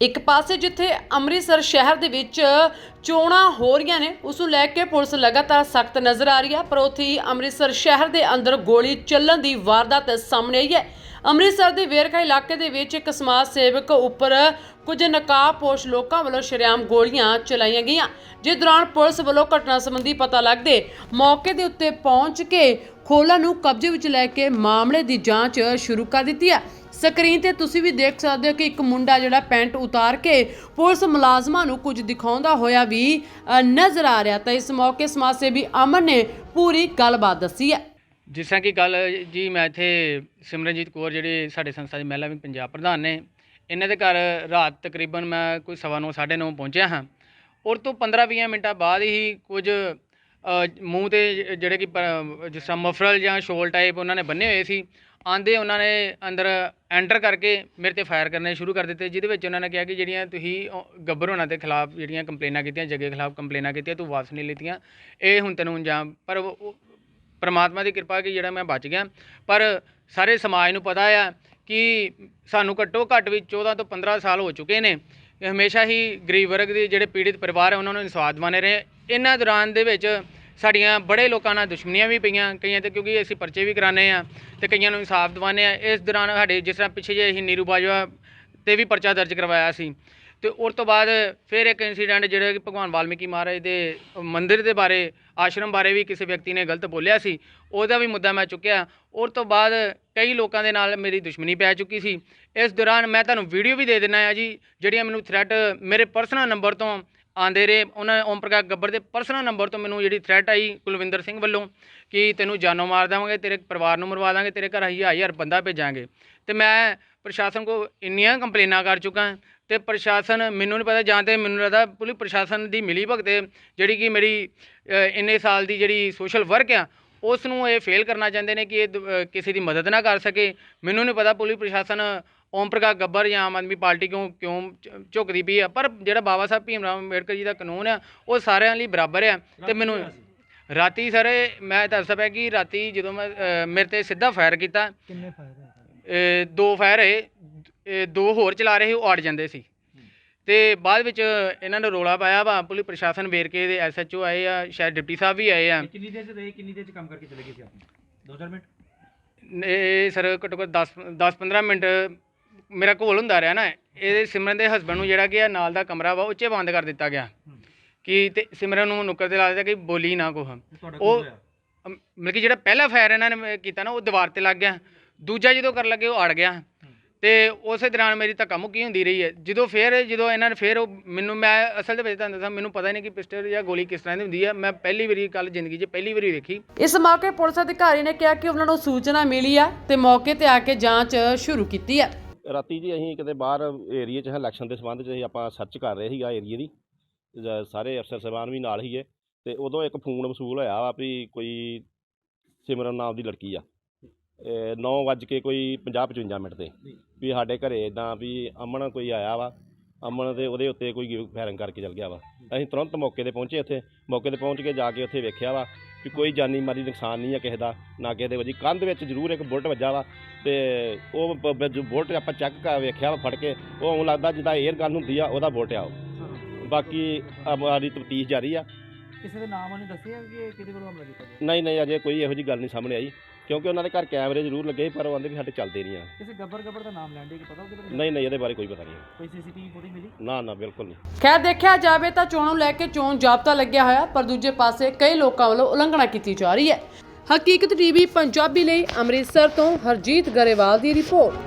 ਇੱਕ ਪਾਸੇ ਜਿੱਥੇ ਅੰਮ੍ਰਿਤਸਰ ਸ਼ਹਿਰ ਦੇ ਵਿੱਚ ਚੋਣਾਂ ਹੋ ਰਹੀਆਂ ਨੇ, ਉਸ ਨੂੰ ਲੈ ਕੇ ਪੁਲਿਸ ਲਗਾਤਾਰ ਸਖਤ ਨਜ਼ਰ ਆ ਰਹੀ ਹੈ, ਪਰ ਉੱਥੇ ਹੀ ਅੰਮ੍ਰਿਤਸਰ ਸ਼ਹਿਰ ਦੇ ਅੰਦਰ ਗੋਲੀ ਚੱਲਣ ਦੀ ਵਾਰਦਾਤ ਸਾਹਮਣੇ ਆਈ ਹੈ। ਅੰਮ੍ਰਿਤਸਰ ਦੇ ਵੇਰਕਾ ਇਲਾਕੇ ਦੇ ਵਿੱਚ ਇੱਕ ਸਮਾਜ ਸੇਵਕ ਉੱਪਰ ਕੁਝ ਨਕਾਬਪੋਸ਼ ਲੋਕਾਂ ਵੱਲੋਂ ਸ਼ਰੇਆਮ ਗੋਲੀਆਂ ਚਲਾਈਆਂ ਗਈਆਂ, ਜਿਸ ਦੌਰਾਨ ਪੁਲਿਸ ਵੱਲੋਂ ਘਟਨਾ ਸੰਬੰਧੀ ਪਤਾ ਲੱਗਦੇ ਮੌਕੇ ਦੇ ਉੱਤੇ ਪਹੁੰਚ ਕੇ ਖੋਲਾ ਨੂੰ ਕਬਜ਼ੇ ਵਿੱਚ ਲੈ ਕੇ ਮਾਮਲੇ ਦੀ ਜਾਂਚ ਸ਼ੁਰੂ ਕਰ ਦਿੱਤੀ ਹੈ। ਸਕਰੀਨ ਤੇ ਤੁਸੀਂ ਵੀ ਦੇਖ ਸਕਦੇ ਹੋ ਕਿ ਇੱਕ ਮੁੰਡਾ ਜਿਹੜਾ ਪੈਂਟ ਉਤਾਰ ਕੇ ਪੁਲਿਸ ਮੁਲਾਜ਼ਮਾਂ ਨੂੰ ਕੁਝ ਦਿਖਾਉਂਦਾ ਹੋਇਆ ਵੀ ਨਜ਼ਰ ਆ ਰਿਹਾ। ਤਾਂ ਇਸ ਮੌਕੇ ਸਮਾਜ ਸੇਵੀ ਅਮਨ ਨੇ ਪੂਰੀ ਗੱਲਬਾਤ ਦੱਸੀ ਹੈ। ਜਿਸ ਤਰ੍ਹਾਂ ਕਿ ਗੱਲ, ਜੀ, ਮੈਂ ਇੱਥੇ ਸਿਮਰਨਜੀਤ ਕੌਰ, ਜਿਹੜੇ ਸਾਡੇ ਸੰਸਥਾ ਦੀ ਮਹਿਲਾ ਵਿੰਗ ਪੰਜਾਬ ਪ੍ਰਧਾਨ ਨੇ, ਇਹਨਾਂ ਦੇ ਘਰ ਰਾਤ ਤਕਰੀਬਨ ਮੈਂ ਕੋਈ ਸਵਾ ਨੌ, ਸਾਢੇ ਨੌ ਪਹੁੰਚਿਆ ਹਾਂ। ਔਰ ਤੋਂ 15-20 ਮਿੰਟਾਂ ਬਾਅਦ ਹੀ ਕੁਝ ਮੂੰਹ ਤੇ ਜਿਹੜੇ ਕਿ ਜਿਸ ਤਰ੍ਹਾਂ ਮਫਰਲ ਜਾਂ ਸ਼ੋਲ ਟਾਈਪ ਉਹਨਾਂ ਨੇ ਬੰਨੇ ਹੋਏ ਸੀ ਆਂਦੇ ਉਹਨਾਂ ਨੇ ਅੰਦਰ ਐਂਟਰ ਕਰਕੇ ਮੇਰੇ ਤੇ ਫਾਇਰ ਕਰਨੇ ਸ਼ੁਰੂ ਕਰ ਦਿੱਤੇ, ਜਿਹਦੇ ਵਿੱਚ ਉਹਨਾਂ ਨੇ ਕਿਹਾ ਕਿ ਜਿਹੜੀਆਂ ਤੁਸੀਂ ਉਹ ਗੱਬਰ ਹੋਣਾ ਦੇ ਖਿਲਾਫ ਜਿਹੜੀਆਂ ਕੰਪਲੇਨਾਂ ਕੀਤੀਆਂ, ਜੱਗੇ ਖਿਲਾਫ ਕੰਪਲੇਨਾਂ ਕੀਤੀਆਂ, ਤੂੰ ਵਾਪਸ ਨਹੀਂ ਲਿੱਤੀਆਂ, ਇਹ ਹੁਣ ਤੈਨੂੰ ਅੰਜਾਮ, ਪਰ ਪਰਮਾਤਮਾ ਦੀ ਕਿਰਪਾ ਕਿ ਜਿਹੜਾ ਮੈਂ ਬਚ ਗਿਆ। ਪਰ ਸਾਰੇ ਸਮਾਜ ਨੂੰ ਪਤਾ ਆ ਕਿ ਸਾਨੂੰ ਘੱਟੋ ਘੱਟ ਵੀ 14 ਤੋਂ 15 ਸਾਲ ਹੋ ਚੁੱਕੇ ਨੇ। ਹਮੇਸ਼ਾ ਹੀ ਗਰੀਬ ਵਰਗ ਦੇ ਜਿਹੜੇ ਪੀੜਿਤ ਪਰਿਵਾਰ ਹੈ ਉਹਨਾਂ ਨੂੰ ਇਨਸਾਫ ਦਿਵਾਣੇ ਰਹੇ। ਇਹਨਾਂ ਦੌਰਾਨ ਦੇ ਵਿੱਚ ਸਾਡੀਆਂ ਬੜੇ ਲੋਕਾਂ ਨਾਲ ਦੁਸ਼ਮਣੀਆਂ ਵੀ ਪਈਆਂ, ਕਈਆਂ ਤੇ ਕਿਉਂਕਿ ਅਸੀਂ ਪਰਚੇ ਵੀ ਕਰਾਉਂਦੇ ਆ ਤੇ ਕਈਆਂ ਨੂੰ ਇਨਸਾਫ ਦਿਵਾਉਂਦੇ ਆ ਇਸ ਦੌਰਾਨ ਸਾਡੇ ਜਿਸ ਤਰ੍ਹਾਂ ਪਿੱਛੇ ਜੇ ਅਸੀਂ ਨੀਰੂ ਬਾਜਵਾ ਤੇ ਵੀ ਪਰਚਾ ਦਰਜ ਕਰਵਾਇਆ ਸੀ। ਤੇ ਉਸ ਤੋਂ ਬਾਅਦ ਫਿਰ ਇੱਕ ਇਨਸੀਡੈਂਟ ਜਿਹੜਾ ਕਿ ਭਗਵਾਨ ਵਾਲਮੀਕੀ ਮਹਾਰਾਜ ਦੇ ਮੰਦਿਰ ਦੇ ਬਾਰੇ, ਆਸ਼ਰਮ ਬਾਰੇ ਵੀ ਕਿਸੇ ਵਿਅਕਤੀ ਨੇ ਗਲਤ ਬੋਲਿਆ ਸੀ, ਉਹਦਾ ਵੀ ਮੁੱਦਾ ਮੈਂ ਚੁੱਕਿਆ। ਉਸ ਤੋਂ ਬਾਅਦ ਕਈ ਲੋਕਾਂ ਦੇ ਨਾਲ ਮੇਰੀ ਦੁਸ਼ਮਣੀ ਪੈ ਚੁੱਕੀ ਸੀ। ਇਸ ਦੌਰਾਨ ਮੈਂ ਤੁਹਾਨੂੰ ਵੀਡੀਓ ਵੀ ਦੇ ਦੇਣਾ ਆ ਜੀ, ਜਿਹੜੀਆਂ ਮੈਨੂੰ ਥ੍ਰੈਟ ਮੇਰੇ ਪਰਸਨਲ ਨੰਬਰ ਤੋਂ ਆਂਦੇ ਰਹੇ। ਉਹਨਾਂ ਓਮ ਪ੍ਰਕਾਸ਼ ਗੱਬਰ ਦੇ ਪਰਸਨਲ ਨੰਬਰ ਤੋਂ ਮੈਨੂੰ ਜਿਹੜੀ ਥ੍ਰੈਟ ਆਈ ਕੁਲਵਿੰਦਰ ਸਿੰਘ ਵੱਲੋਂ ਕਿ ਤੈਨੂੰ ਜਾਨੋਂ ਮਾਰ ਦੇਵਾਂਗੇ, ਤੇਰੇ ਪਰਿਵਾਰ ਨੂੰ ਮਰਵਾ ਦਾਂਗੇ, ਤੇਰੇ ਘਰ ਹਜ਼ਾਰ ਹਜ਼ਾਰ ਬੰਦਾ ਭੇਜਾਂਗੇ। ਤੇ ਮੈਂ ਪ੍ਰਸ਼ਾਸਨ ਕੋ ਇੰਨੀਆਂ ਕੰਪਲੇਨਾਂ ਕਰ ਚੁੱਕਾ ਤੇ ਪ੍ਰਸ਼ਾਸਨ ਮੈਨੂੰ ਨਹੀਂ ਪਤਾ, ਜਾਂ ਤੇ ਮੈਨੂੰ ਲੱਗਦਾ ਪੁਲਿਸ ਪ੍ਰਸ਼ਾਸਨ ਦੀ ਮਿਲੀ ਭਗਤ ਜਿਹੜੀ ਕਿ ਮੇਰੀ ਇੰਨੇ ਸਾਲ ਦੀ ਜਿਹੜੀ ਸੋਸ਼ਲ ਵਰਕ ਆ ਉਸ ਨੂੰ ਇਹ ਫੇਲ ਕਰਨਾ ਚਾਹੁੰਦੇ ਨੇ ਕਿ ਇਹ ਦ- ਕਿਸੇ ਦੀ ਮਦਦ ਨਾ ਕਰ ਸਕੇ। ਮੈਨੂੰ ਨਹੀਂ ਪਤਾ ਪੁਲਿਸ ਪ੍ਰਸ਼ਾਸਨ ਓਮ ਪ੍ਰਕਾਸ਼ ਗੱਬਰ ਜਾਂ ਆਮ ਆਦਮੀ ਪਾਰਟੀ ਕਿਉਂ ਕਿਉਂ ਝੁਕਦੀ ਪਈ ਆ? ਪਰ ਜਿਹੜਾ ਬਾਬਾ ਸਾਹਿਬ ਭੀਮ ਰਾਓ ਅੰਬੇਡਕਰ ਜੀ ਦਾ ਕਾਨੂੰਨ ਆ ਉਹ ਸਾਰਿਆਂ ਲਈ ਬਰਾਬਰ ਆ। ਤੇ ਮੈਨੂੰ ਰਾਤੀ ਸਰ ਮੈਂ ਦੱਸਦਾ ਪਿਆ ਕਿ ਰਾਤੀ ਜਦੋਂ ਮੈਂ ਮੇਰੇ ਤੇ ਸਿੱਧਾ ਫਾਇਰ ਕੀਤਾ। ਕਿੰਨੇ ਇਹ ਦੋ ਫਾਇਰ ਹੈ ਦੋ ਹੋਰ ਚਲਾ ਰਹੇ ਉਹ ਅੜ ਜਾਂਦੇ ਸੀ। ਤੇ ਬਾਅਦ ਵਿੱਚ ਇਹਨਾਂ ਨੇ ਰੋਲਾ ਪਾਇਆ ਵਾ ਪੁਲਿਸ ਪ੍ਰਸ਼ਾਸਨ ਵੇਰਕੇ ਦੇ ਐਸਐਚਓ ਆਏ ਆ ਸ਼ਾਇਦ ਡਿਪਟੀ ਸਾਹਿਬ ਵੀ ਆਏ ਆ। ਕਿੰਨੀ ਦੇਰ ਚ ਰਹੇ ਕਿੰਨੀ ਦੇਰ ਚ ਕੰਮ ਕਰਕੇ ਚਲੇ ਗਏ ਸੀ ਆਪ 2000 ਮਿੰਟ? ਇਹ ਸਰ ਘੱਟੋ ਘੱਟ 10 10 15 ਮਿੰਟ ਮੇਰਾ ਕੋਲ ਹੁੰਦਾ ਰਿਹਾ ਨਾ ਇਹਦੇ ਸਿਮਰਨ ਦੇ ਹਸਬੰਡ ਨੂੰ ਜਿਹੜਾ ਕਿ ਆ ਨਾਲ ਦਾ ਕਮਰਾ ਵਾ ਉੱਚੇ ਬੰਦ ਕਰ ਦਿੱਤਾ ਗਿਆ। ਕਿ ਤੇ ਸਿਮਰਨ ਨੂੰ ਨੁੱਕਰ ਤੇ ਲਾ ਦਿੱਤਾ ਕਿ ਬੋਲੀ ਨਾ ਕੁਛ। ਉਹ ਅਮ, ਮਤਲਬ ਕਿ ਜਿਹੜਾ ਪਹਿਲਾ ਫਾਇਰ ਇਹਨਾਂ ਨੇ ਕੀਤਾ ਨਾ ਉਹ ਦੀਵਾਰ ਤੇ ਲੱਗ ਗਿਆ। ਦੂਜਾ ਜਦੋਂ ਕਰਨ ਲੱਗੇ ਉਹ ਅੜ ਗਿਆ। ਤੇ ਉਸੇ ਦੌਰਾਨ ਮੇਰੀ ਧੱਕਾ ਮੁੱਕੀ ਹੁੰਦੀ ਰਹੀ ਹੈ। ਜਦੋਂ ਫੇਰ ਜਦੋਂ ਇਹਨਾਂ ਨੇ ਫੇਰ ਉਹ ਮੈਨੂੰ ਮੈਂ ਅਸਲ ਦੇ ਵਿੱਚ ਤੁਹਾਨੂੰ ਦੱਸਾਂ ਮੈਨੂੰ ਪਤਾ ਹੀ ਨਹੀਂ ਕਿ ਪਿਸਟਲ ਜਾਂ ਗੋਲੀ ਕਿਸ ਤਰ੍ਹਾਂ ਦੀ ਹੁੰਦੀ ਹੈ। ਮੈਂ ਪਹਿਲੀ ਵਾਰੀ ਕੱਲ ਜ਼ਿੰਦਗੀ 'ਚ ਪਹਿਲੀ ਵਾਰੀ ਵੇਖੀ। ਇਸ ਮੌਕੇ ਪੁਲਿਸ ਅਧਿਕਾਰੀ ਨੇ ਕਿਹਾ ਕਿ ਉਹਨਾਂ ਨੂੰ ਸੂਚਨਾ ਮਿਲੀ ਆ ਤੇ ਮੌਕੇ ਤੇ ਆ ਕੇ ਜਾਂਚ ਸ਼ੁਰੂ ਕੀਤੀ ਹੈ। ਰਾਤੀ ਜੀ ਅਸੀਂ ਕਿਤੇ ਬਾਹਰ ਏਰੀਏ 'ਚ ਇਲੈਕਸ਼ਨ ਦੇ ਸੰਬੰਧ 'ਚ ਅਸੀਂ ਆਪਾਂ ਸਰਚ ਕਰ ਰਹੇ ਸੀਗਾ ਏਰੀਏ ਦੀ। ਜ- ਸਾਰੇ ਅਫਸਰ ਸਾਹਿਬਾਨ ਵੀ ਨਾਲ ਹੀ ਹੈ ਤੇ ਉਦੋਂ ਇੱਕ ਫੋਨ ਵਸੂਲ ਹੋਇਆ ਵਾ ਵੀ ਕੋਈ ਸਿਮਰਨ ਨਾਮ ਦੀ ਲੜਕੀ ਆ। 9 ਵੱਜ ਕੇ ਕੋਈ 50 55 ਮਿੰਟ ਤੇ। ਵੀ ਸਾਡੇ ਘਰੇ ਇਦਾਂ ਵੀ ਅਮਨ ਕੋਈ ਆਇਆ ਵਾ। ਅਮਨ ਦੇ ਉਹਦੇ ਉੱਤੇ ਕੋਈ ਫਾਇਰਿੰਗ ਕਰਕੇ ਚਲ ਗਿਆ ਵਾ। ਅਸੀਂ ਤੁਰੰਤ ਮੌਕੇ ਤੇ ਪਹੁੰਚੇ ਉੱਥੇ। ਮੌਕੇ ਤੇ ਪਹੁੰਚ ਕੇ ਜਾ ਕੇ ਉੱਥੇ ਵੇਖਿਆ ਵਾ। ਵੀ ਕੋਈ ਜਾਨੀ ਮਾਲੀ ਨੁਕਸਾਨ ਨਹੀਂ ਆ ਕਿਸੇ ਦਾ ਨਾ ਕਿਸੇ ਦੇ ਵਜੀ। ਕੰਧ ਵਿੱਚ ਜ਼ਰੂਰ ਇੱਕ ਬੁਲਟ ਵੱਜਾ ਵਾ ਤੇ ਉਹ ਬ- ਜੋ ਬੁਲਟ ਆਪਾਂ ਚੈੱਕ ਕਰ ਵੇਖਿਆ ਵਾ ਫੜ ਕੇ ਉਹ ਉਹ ਲੱਗਦਾ ਜਿੱਦਾਂ 에ਅਰ ਗਨ ਹੁੰਦੀ ਆ ਉਹਦਾ ਬੁਲਟ ਆ ਉਹ। ਬਾਕੀ ਸਾਡੀ ਤਫਤੀਸ਼ ਜਾਰੀ ਆ। ਕਿਸੇ ਦੇ ਨਾਮ ਉਹਨੇ ਦੱਸਿਆ ਕਿ ਇਹ ਕਿਹਦੇ ਕੋਲੋਂ ਹਮਲਾ ਕੀਤਾ ਗਿਆ? ਨਹੀਂ ਨਹੀਂ ਅਜੇ ਕੋਈ ਇਹੋ ਜੀ ਗੱਲ ਨਹੀਂ ਸਾਹਮਣੇ ਆਈ। ਕਿਉਂਕਿ ਉਹਨਾਂ ਦੇ ਘਰ ਕੈਮਰੇ ਜ਼ਰੂਰ ਲੱਗੇ ਪਰ ਉਹ ਕਹਿੰਦੇ ਵੀ ਸਾਡੇ ਚੱਲਦੇ ਨਹੀਂ ਆ। ਕਿਸੇ ਗੱਬਰ ਗੱਬਰ ਦਾ ਨਾਮ ਲੈਣ ਦੇ ਕਿ ਪਤਾ ਉਹਦੇ ਬਾਰੇ? ਨਹੀਂ ਨਹੀਂ ਇਹਦੇ ਬਾਰੇ ਕੋਈ ਪਤਾ ਨਹੀਂ ਕੋਈ ਸੀਸੀਟੀਵੀ ਫੁਟੇਜ ਮਿਲੀ? ਨਾ ਨਾ ਬਿਲਕੁਲ ਨਹੀਂ। ਖੈਰ ਦੇਖਿਆ ਜਾਵੇ ਤਾਂ ਚੋਣ ਨੂੰ ਲੈ ਕੇ ਚੋਣ ਜਾਬਤਾ ਲੱਗਿਆ ਹੋਇਆ ਪਰ ਦੂਜੇ ਪਾਸੇ ਕਈ ਲੋਕਾਂ ਵੱਲੋਂ ਉਲੰਘਣਾ ਕੀਤੀ ਜਾ ਰਹੀ ਹੈ। ਹਕੀਕਤ ਟੀਵੀ ਪੰਜਾਬੀ ਲਈ ਅੰਮ੍ਰਿਤਸਰ ਤੋਂ ਹਰਜੀਤ ਗਰੇਵਾਲ ਦੀ ਰਿਪੋਰਟ।